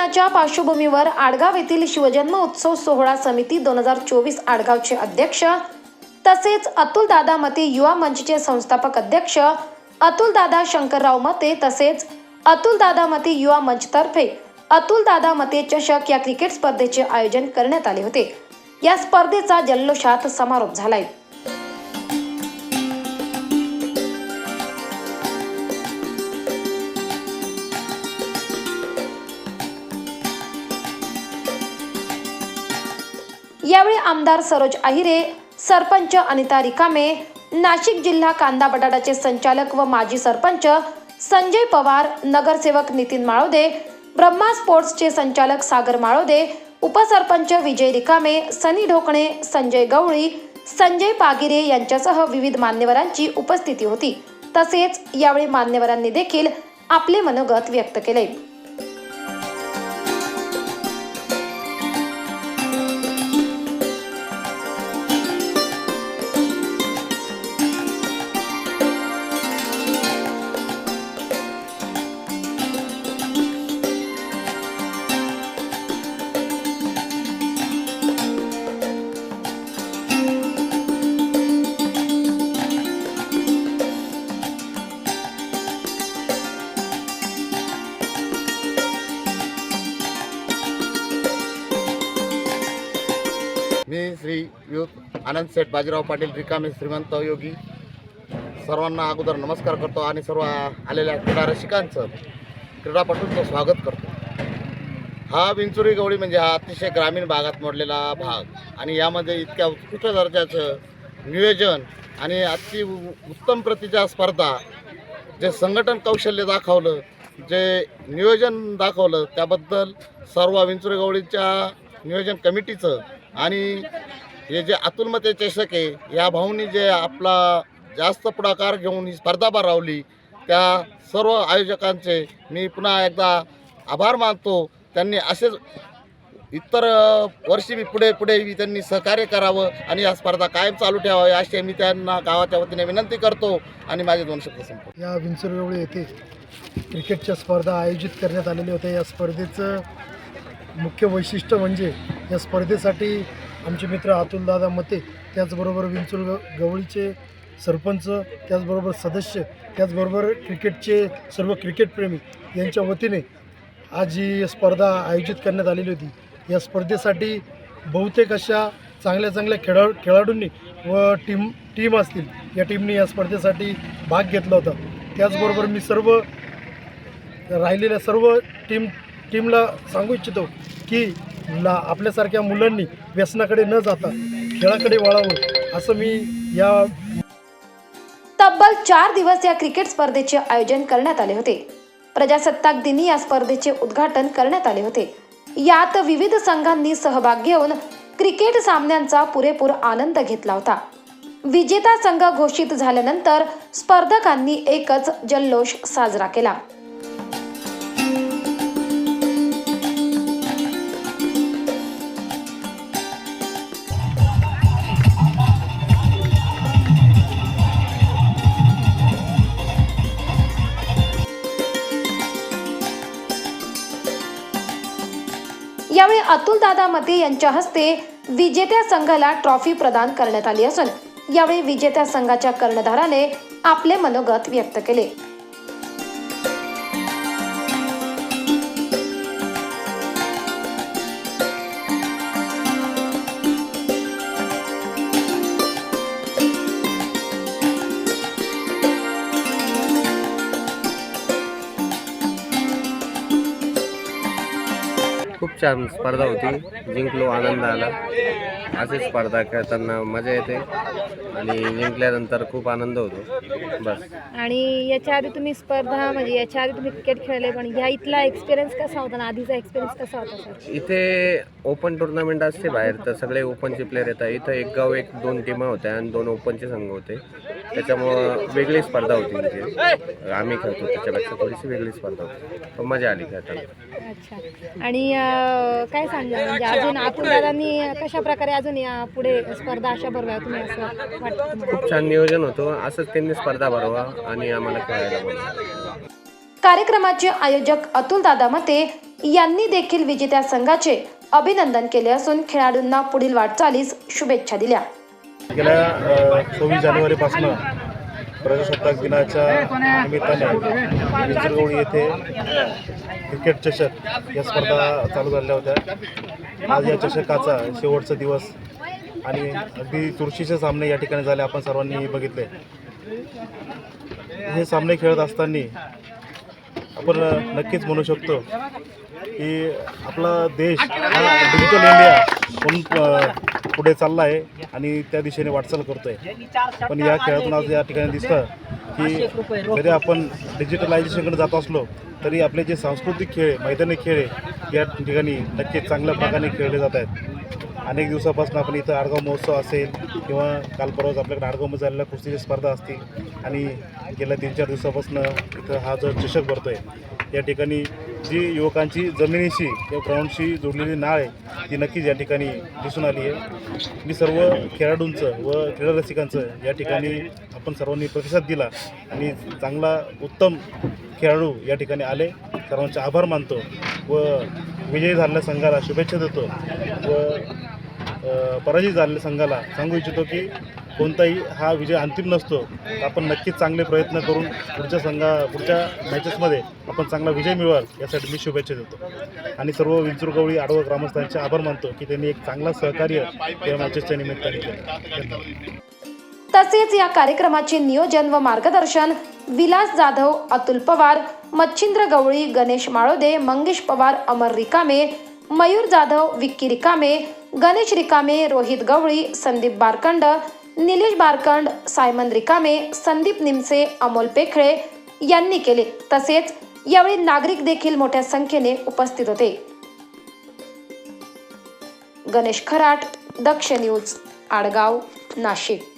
दिनाच्या पार्श्वभूमीवर आडगाव येथील शिवजन्म उत्सव सोहळा समिती दोन हजार चोवीस आडगावचे अध्यक्ष तसेच अतुल दादा मते युवा मंचचे संस्थापक अध्यक्ष अतुल दादा शंकरराव मते तसेच अतुल दादा मते युवा मंचतर्फे अतुल दादा मते चषक या क्रिकेट स्पर्धेचे आयोजन करण्यात आले होते. या स्पर्धेचा जल्लोषात समारोप झालाय. यावेळी आमदार सरोज आहिरे सरपंच अनिता रिकामे नाशिक जिल्हा कांदा बटाटाचे संचालक व माजी सरपंच संजय पवार नगरसेवक नितीन माळोदे ब्रह्मा स्पोर्ट्सचे संचालक सागर माळोदे उपसरपंच विजय रिकामे सनी ढोकणे संजय गवळी संजय पागिरे यांच्यासह विविध मान्यवरांची उपस्थिती होती. तसेच यावेळी मान्यवरांनी देखील आपले मनोगत व्यक्त केले. मी श्री युथ आनंद सेठ बाजीराव पाटील रिकामे श्रीमंत योगी. सर्वांना अगोदर नमस्कार करतो आणि सर्व आलेल्या क्रीडा रसिकांचं क्रीडापटूंचं स्वागत करतो. हा विंचुरी गवळी म्हणजे हा अतिशय ग्रामीण भागात मोडलेला भाग आणि यामध्ये इतक्या उत्कृष्ट दर्जाचं नियोजन आणि अति उत्तम प्रतीच्या स्पर्धा जे संघटन कौशल्य दाखवलं जे नियोजन दाखवलं त्याबद्दल सर्व विंचुरी गवळीच्या नियोजन कमिटीचं आणि हे जे अतुलमते चषक आहे या भाऊनी जे आपला जास्त पुढाकार घेऊन ही स्पर्धा भरवली त्या सर्व आयोजकांचे मी पुन्हा एकदा आभार मानतो. त्यांनी असेच इतर वर्षी मी पुढे पुढे बी त्यांनी सहकार्य करावं आणि या स्पर्धा कायम चालू ठेवावी अशी मी त्यांना गावाच्या वतीने विनंती करतो आणि माझे दोन शब्द संपतो या विंचुरगवळी येथे क्रिकेटच्या स्पर्धा आयोजित करण्यात आलेल्या होत्या. या स्पर्धेचं मुख्य वैशिष्ट्य म्हणजे या स्पर्धेसाठी आमचे मित्र अतुलदादा मते त्याचबरोबर विंचुल ग गवळीचे सरपंच त्याचबरोबर सदस्य त्याचबरोबर क्रिकेटचे सर्व क्रिकेटप्रेमी यांच्या वतीने आज ही स्पर्धा आयोजित करण्यात आलेली होती. या स्पर्धेसाठी बहुतेक अशा चांगल्या चांगल्या खेळा खेळाडूंनी व टीम टीम असतील या टीमने या स्पर्धेसाठी भाग घेतला होता. त्याचबरोबर मी सर्व राहिलेल्या सर्व टीम टीमला सांगू इच्छितो की ना आपल्यासारख्या मुलांनी व्यसनाकडे न जाता खेळाकडे वळावं असं मी या तब्बल चार दिवस या क्रिकेट स्पर्धेचे आयोजन करण्यात आले होते. प्रजासत्ताक दिनी या स्पर्धेचे उद्घाटन करण्यात आले होते. यात विविध संघांनी सहभाग घेऊन क्रिकेट सामन्यांचा पुरेपूर आनंद घेतला होता. विजेता संघ घोषित झाल्यानंतर स्पर्धकांनी एकच जल्लोष साजरा केला. यावेळी अतुल दादा मते यांच्या हस्ते विजेत्या संघाला ट्रॉफी प्रदान करण्यात आली असून यावेळी विजेत्या संघाच्या कर्णधाराने आपले मनोगत व्यक्त केले. खूप छान स्पर्धा होती. जिंकलो आनंद आला अशीच स्पर्धा खेळताना मजा येते. आणि जिंकल्यानंतर खूप आनंद होतो. बस. आणि याच्या आधी तुम्ही स्पर्धा म्हणजे याच्या आधी तुम्ही क्रिकेट खेळले पण ह्या इथला एक्सपिरियन्स कसा होता ना आधीचा एक्सपिरियन्स कसा होता सर? इथे ओपन टुर्नामेंट असते बाहेर तर सगळे ओपनचे प्लेयर येतात. इथं एक गाव एक दोन टीमा होत्या आणि दोन ओपनचे संघ होते. त्याच्यामुळं वेगळी स्पर्धा होती इथे आम्ही खेळतो त्याच्यापेक्षा थोडीशी वेगळी स्पर्धा होती. पण मजा आली खेळताना. अच्छा. आणि अं, काय सांगा म्हणजे अजून अतुल दादांनी कशा प्रकारे अजून या पुढे स्पर्धा अशा भरव्या तुम्ही असं वाटतं? तुम्हाला? खूप छान नियोजन होतं. असंच त्यांनी स्पर्धा भरवा आणि आम्हाला खेळायला बोलवा. कार्यक्रमाचे आयोजक अतुल दादा मते यांनी देखील विजेत्या संघाचे अभिनंदन केले असून खेळाडूंना पुढील वाटचालीस शुभेच्छा दिल्या. गेल्या सव्वीस जानेवारीपासून प्रजासत्ताक दिनाच्या निमित्ताने विंचरगौळी येथे क्रिकेट चषक या स्पर्धा चालू झाल्या होत्या. आज या चषकाचा शेवटचा दिवस आणि अगदी चुरशीचे सामने या ठिकाणी झाले आपण सर्वांनी बघितले. हे सामने खेळत असताना आपण नक्कीच म्हणू शकतो की आपला देश हा डिजिटल इंडिया म्हणून पुढे चालला आहे आणि त्या दिशेने वाटचाल करतोय. पण या खेळातून आज या ठिकाणी दिसतं की जरी आपण डिजिटलायझेशनकडे जात असलो तरी आपले जे सांस्कृतिक खेळ मैदानी खेळ आहे, या ठिकाणी नक्कीच चांगल्या प्रकारे खेळले जात आहेत. अनेक दिवसापासून आपण इथं आडगाव महोत्सव असेल किंवा काल परवाच आपल्याकडे आडगावमध्ये झालेल्या कुस्तीच्या स्पर्धा असतील आणि गेल्या तीन चार दिवसापासून इथं हा जो चषक आहे या ठिकाणी जी युवकांची जमिनीशी किंवा ग्राउंडशी जोडलेली नाळ आहे ती नक्कीच या ठिकाणी दिसून आली आहे. मी सर्व खेळाडूंचं व क्रीडा रसिकांचं या ठिकाणी आपण सर्वांनी प्रतिसाद दिला आणि चांगला उत्तम खेळाडू या ठिकाणी आले. सर्वांचे आभार मानतो व विजयी झालेल्या संघाला शुभेच्छा देतो व पराजित झालेल्या संघाला सांगू इच्छितो की कोणताही हा विजय अंतिम नसतो. आपण नक्कीच चांगले प्रयत्न करून पुढच्या संघा पुढच्या मॅचेसमध्ये आपण चांगला विजय मिळवाल यासाठी मी शुभेच्छा देतो. आणि सर्व विंचुरगवळी गवळी ग्रामस्थांचे आभार मानतो की त्यांनी एक चांगला सहकार्य या मॅचेसच्या निमित्ताने केलं. तसेच या कार्यक्रमाचे नियोजन व मार्गदर्शन विलास जाधव अतुल पवार मच्छिंद्र गवळी गणेश माळोदे मंगेश पवार अमर रिकामे मयूर जाधव विक्की रिकामे गणेश रिकामे रोहित गवळी संदीप बारकंड निलेश बारकंड सायमन रिकामे संदीप निमसे अमोल पेखळे यांनी केले. तसेच यावेळी नागरिक देखील मोठ्या संख्येने उपस्थित होते. गणेश खराट दक्ष न्यूज आडगाव नाशिक.